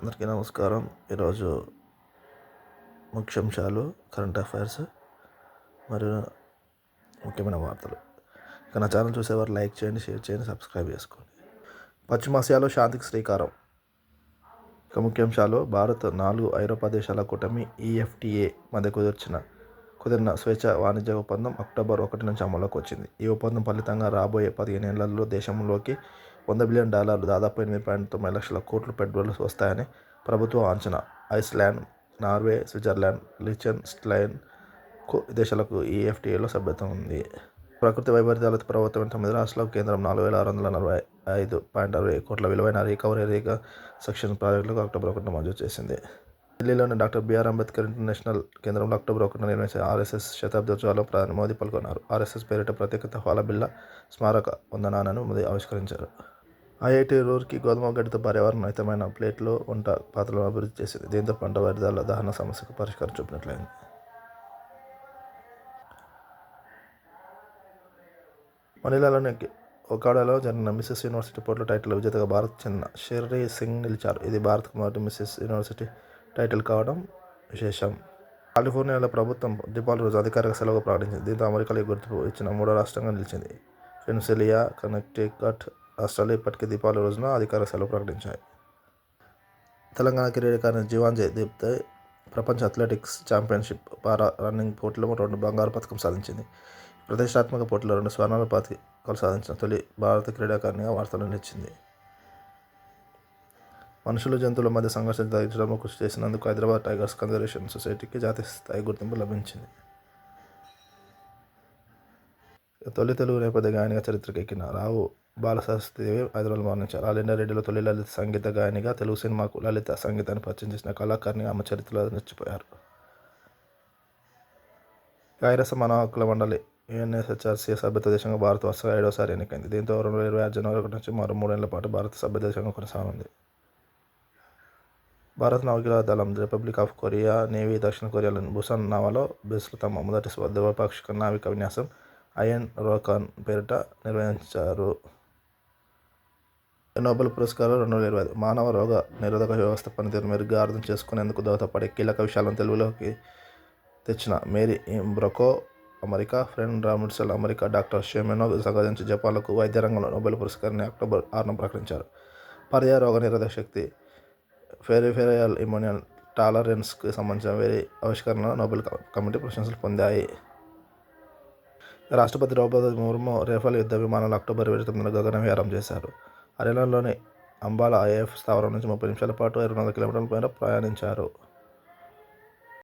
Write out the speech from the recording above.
అందరికీ నమస్కారం. ఈరోజు ముఖ్యాంశాలు కరెంట్ అఫైర్స్ మరియు ముఖ్యమైన వార్తలు. ఇక నా ఛానల్ చూసేవారు లైక్ చేయండి షేర్ చేయండి సబ్స్క్రైబ్ చేసుకోండి. పశ్చిమాసియాలో శాంతికి శ్రీకారం. ఇక ముఖ్యాంశాలు భారత్ నాలుగు ఐరోపా దేశాల కూటమి ఈఎఫ్టీఏ మధ్య కుదిర్చిన కుదిరిన స్వేచ్ఛ వాణిజ్య ఒప్పందం అక్టోబర్ ఒకటి నుంచి అమలులోకి వచ్చింది. ఈ ఒప్పందం ఫలితంగా రాబోయే పదిహేను ఏళ్ళలో దేశంలోకి వంద బిలియన్ డాలర్లు దాదాపు ఎనిమిది పాయింట్ తొమ్మిది లక్షల కోట్లు పెట్టుబడులు వస్తాయని ప్రభుత్వం అంచనా. Iceland Norway Switzerland Liechtenstein దేశాలకు ఈఎఫ్టీఏలో సభ్యత్వం ఉంది. ప్రకృతి వైపరీత్యాలతో ప్రభుత్వం తొమ్మిది రాష్ట్రాలకు కేంద్రం నాలుగు వేల ఆరు వందల నలభై ఐదు పాయింట్ అరవై కోట్ల విలువైన రికవరీ రేఖ సెక్షన్ ప్రాజెక్టులకు అక్టోబర్ ఒకటిన మంజూరు చేసింది. ఢిల్లీలోని doctor B R Ambedkar international కేంద్రంలో అక్టోబర్ ఒకటిన నిర్వహించిన ఆర్ఎస్ఎస్ శతాబ్ది ప్రధాని మోదీ పాల్గొన్నారు. ఆర్ఎస్ఎస్ పేరిట ప్రత్యేకత తహవాలా స్మారక వందనాలను మోదీ ఆవిష్కరించారు. ఐఐటి రూర్కి గోధుమ గడ్డితో పర్యావరణ హితమైన ప్లేట్లో వంట పాత్రలను అభివృద్ధి చేసింది. దీంతో పంట వ్యర్థాల దహన సమస్యకు పరిష్కారం చూపినట్లయింది. మనీలాలోని ఒకాడాలో జరిగిన మిస్సెస్ యూనివర్సిటీ పోర్టుల టైటిల్ విజేతగా భారత్ చెందిన షెర్రీ సింగ్ నిలిచారు. ఇది భారత్కు మొదటి మిస్సెస్ యూనివర్సిటీ టైటిల్ కావడం విశేషం. కాలిఫోర్నియాలో ప్రభుత్వం దీపావళి రోజు అధికారిక సెలవు ప్రకటించింది. దీంతో అమెరికాలో గుర్తింపు ఇచ్చిన మూడో రాష్ట్రంగా నిలిచింది. పెన్సిలియా కనెక్టికట్ రాష్ట్రాలు ఇప్పటికీ దీపావళి రోజున అధికార సెలవు ప్రకటించాయి. తెలంగాణ క్రీడాకారిణి జీవాన్ దీప్తే ప్రపంచ అథ్లెటిక్స్ ఛాంపియన్షిప్ పారా రన్నింగ్ పోటీలో రెండు బంగారు పథకం సాధించింది. ప్రతిష్టాత్మక పోటీలో రెండు స్వర్ణాల పథకాలు సాధించిన తొలి భారత క్రీడాకారిణిగా వార్తలు నిలిచింది. మనుషులు జంతువుల మధ్య సంఘర్షణ తగ్గించడంలో కృషి చేసినందుకు హైదరాబాద్ టైగర్స్ కన్జర్వేషన్ సొసైటీకి జాతీయ స్థాయి గుర్తింపు లభించింది. తొలి తెలుగు నేపథ్య గాయనిగా చరిత్రకెక్కిన రావు బాలశాస్త్రి హైదరాబాద్ మరణించారు ఆల్ రెడ్డిలో తొలి లలిత సంగీత గాయనిగా తెలుగు సినిమాకు లలిత సంగీతాన్ని పరిచయం చేసిన కళాకారిణిగా ఆమె చరిత్రలో నిలిచిపోయారు. ఐరస మనవకుల మండలి యుఎన్ఎస్హెచ్ఆర్సీ సభ్యత దేశంగా భారత్ వరుసగా ఏడోసారి ఎన్నికైంది. దీంతో రెండు వేల ఇరవై ఆరు జనవరి ఒకటి నుంచి మరో మూడేళ్ళ పాటు భారత సభ్య దేశంగా కొనసాగనుంది. భారత నౌకల దళం రిపబ్లిక్ ఆఫ్ కొరియా నేవీ దక్షిణ కొరియాలోని బుసాన్ నావాలో బేస్లో తమ మొదటి ద్వైపాక్షిక నావిక విన్యాసం అయన్ రోకాన్ పేరిట నిర్వహించారు. నోబెల్ పురస్కారం రెండు వేల ఇరవై ఐదు. మానవ రోగ నిరోధక వ్యవస్థ పనితీరు మెరుగ్గా అర్థం చేసుకునేందుకు దోహదపడే కీలక విషయాలను తెలుగులోకి తెచ్చిన Mary Brunkow America Fred Ramsdell America doctor Shimon సంగతించి జపాన్లకు వైద్య రంగంలో నోబెల్ పురస్కారాన్ని అక్టోబర్ ఆరున ప్రకటించారు. పర్యాయ రోగ నిరోధక శక్తి ఫెరిఫెరియల్ ఇమ్యూనియన్ టాలరెన్స్కి సంబంధించిన వేరే ఆవిష్కరణలో నోబెల్ కమిటీ ప్రశంసలు పొందాయి. రాష్ట్రపతి ద్రౌపది ముర్ము రేఫల్ యుద్ధ విమానాలు అక్టోబర్ ఇరవై తొమ్మిదిన గగనవిహారం చేశారు. హర్యానాలోని అంబాలా ఐఏఎఫ్ స్థావరం నుంచి ముప్పై నిమిషాల పాటు ఇరవై నాలుగు కిలోమీటర్ల పైన ప్రయాణించారు.